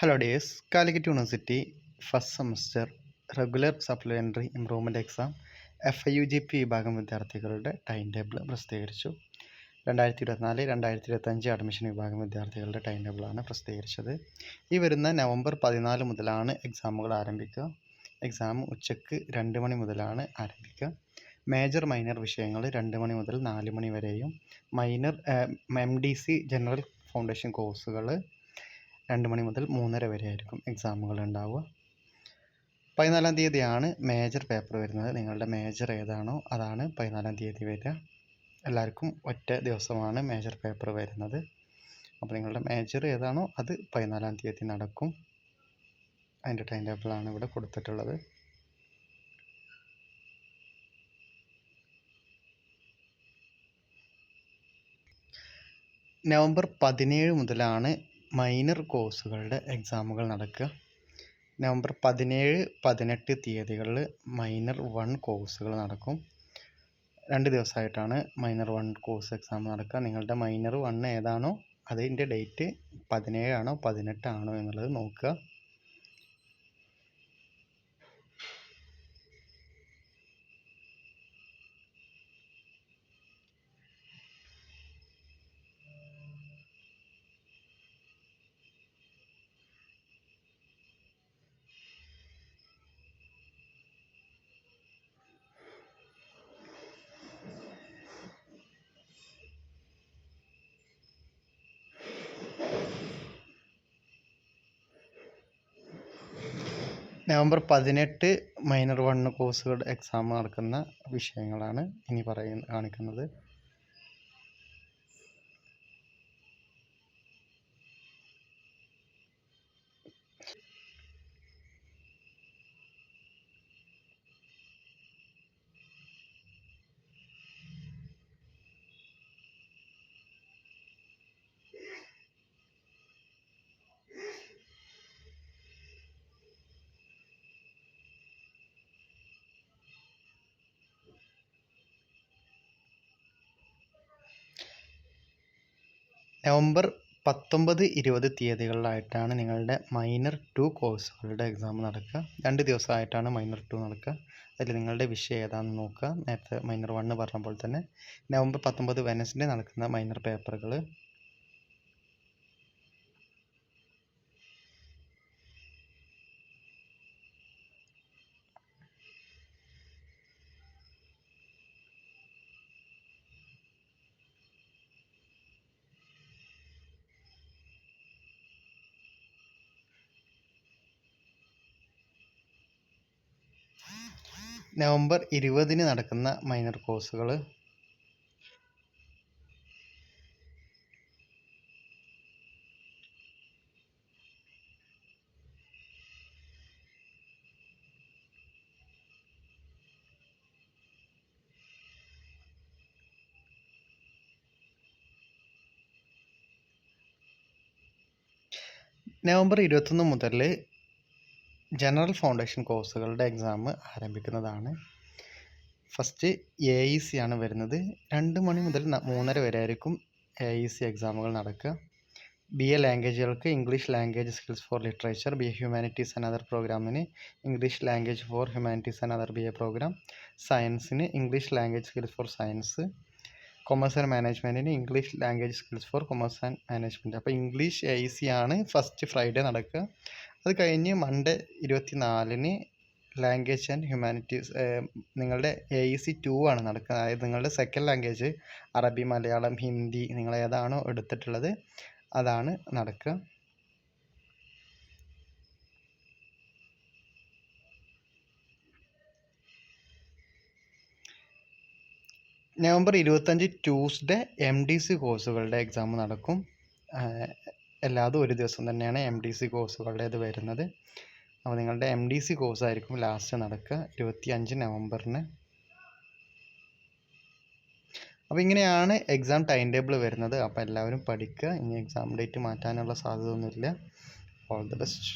Hello days Calicut university first semester regular supplementary improvement exam F I U G P വിഭാഗം വിദ്യാർത്ഥികളുടെ time table പ്രസിദ്ധീകരിച്ചു. രണ്ടായിരത്തി ഇരുപത്തിനാല് രണ്ടായിരത്തി ഇരുപത്തഞ്ച് അഡ്മിഷൻ വിഭാഗം വിദ്യാർത്ഥികളുടെ ടൈം ടേബിളാണ് പ്രസിദ്ധീകരിച്ചത്. ഈ വരുന്ന നവംബർ പതിനാല് മുതലാണ് എക്സാമുകൾ ആരംഭിക്കുക. എക്സാം ഉച്ചയ്ക്ക് രണ്ട് മണി മുതലാണ് ആരംഭിക്കുക. മേജർ മൈനർ വിഷയങ്ങൾ രണ്ട് മണി മുതൽ നാല് മണി വരെയും. Minor M D C general foundation കോഴ്സുകൾ രണ്ട് മണി മുതൽ മൂന്നര വരെ ആയിരിക്കും എക്സാമുകൾ ഉണ്ടാവുക. പതിനാലാം തീയതിയാണ് മേജർ പേപ്പർ വരുന്നത്. നിങ്ങളുടെ മേജർ ഏതാണോ അതാണ് പതിനാലാം തീയതി വരിക. എല്ലാവർക്കും ഒറ്റ ദിവസമാണ് മേജർ പേപ്പർ വരുന്നത്. അപ്പോൾ നിങ്ങളുടെ മേജർ ഏതാണോ അത് പതിനാലാം തീയതി നടക്കും. അതിന്റെ ടൈം ടേബിളാണ് ഇവിടെ കൊടുത്തിട്ടുള്ളത്. നവംബർ പതിനേഴ് മുതലാണ് മൈനർ കോഴ്സുകളുടെ എക്സാമുകൾ നടക്കുക. നവംബർ പതിനേഴ് പതിനെട്ട് തീയതികളിൽ മൈനർ വൺ കോഴ്സുകൾ നടക്കും. രണ്ട് ദിവസമായിട്ടാണ് മൈനർ വൺ കോഴ്സ് എക്സാം നടക്കുക. നിങ്ങളുടെ മൈനർ വൺ ഏതാണോ അതിന്റെ ഡേറ്റ് പതിനേഴാണോ പതിനെട്ടാണോ എന്നുള്ളത് നോക്കുക. നവംബർ പതിനെട്ട് മൈനർ വൺ കോഴ്സുകൾ എക്സാം നടക്കുന്ന വിഷയങ്ങളാണ് ഇനി പറയുന്ന കാണിക്കുന്നത്. നവംബർ പത്തൊമ്പത് ഇരുപത് തീയതികളിലായിട്ടാണ് നിങ്ങളുടെ മൈനർ ടു കോഴ്സുകളുടെ എക്സാം നടക്കുക. രണ്ട് ദിവസമായിട്ടാണ് മൈനർ ടു നടക്കുക. അതിൽ നിങ്ങളുടെ വിഷയം ഏതാണെന്ന് നോക്കുക. നേരത്തെ മൈനർ വണ്ണ് പറഞ്ഞ പോലെ തന്നെ നവംബർ പത്തൊമ്പത് വെനസ്ഡേ നടക്കുന്ന മൈനർ പേപ്പറുകൾ നവംബർ ഇരുപതിന് നടക്കുന്ന മൈനർ കോഴ്സുകൾ നവംബർ ഇരുപത്തൊന്ന് മുതൽ ജനറൽ ഫൗണ്ടേഷൻ കോഴ്സുകളുടെ എക്സാം ആരംഭിക്കുന്നതാണ്. ഫസ്റ്റ് എ ഇ സി ആണ് വരുന്നത്. രണ്ട് മണി മുതൽ മൂന്നര വരെ ആയിരിക്കും എ ഇ സി എക്സാമുകൾ നടക്കുക. B A ലാംഗ്വേജുകൾക്ക് English language skills for literature B A humanities and other പ്രോഗ്രാമിന് English language for humanities and other B A programme സയൻസിന് English language skills for science commerce and മാനേജ്മെന്റിന് English language skills for commerce and management അപ്പോൾ English A C ആണ് first Friday നടക്കുക. അത് കഴിഞ്ഞ് Monday ഇരുപത്തി നാലിന് language and humanities നിങ്ങളുടെ A E C two ആണ് നടക്കുന്നത് അതായത് നിങ്ങളുടെ സെക്കൻഡ് ലാംഗ്വേജ് അറബി മലയാളം ഹിന്ദി നിങ്ങൾ ഏതാണോ എടുത്തിട്ടുള്ളത് അതാണ് നടക്കുക നവംബർ ഇരുപത്തഞ്ച് ട്യൂസ്ഡേ എം ഡി സി കോഴ്സുകളുടെ എക്സാം നടക്കും. എല്ലാതും ഒരു ദിവസം തന്നെയാണ് എം ഡി സി കോഴ്സുകളുടേത് വരുന്നത്. അപ്പോൾ നിങ്ങളുടെ എം ഡി സി കോഴ്സ് ആയിരിക്കും ലാസ്റ്റ് നടക്കുക ഇരുപത്തി അഞ്ച് നവംബറിന്. അപ്പോൾ ഇങ്ങനെയാണ് എക്സാം ടൈം ടേബിൾ വരുന്നത്. അപ്പോൾ എല്ലാവരും പഠിക്കുക ഇനി എക്സാം ഡേറ്റ് മാറ്റാനുള്ള സാധ്യത ഒന്നുമില്ല. All the best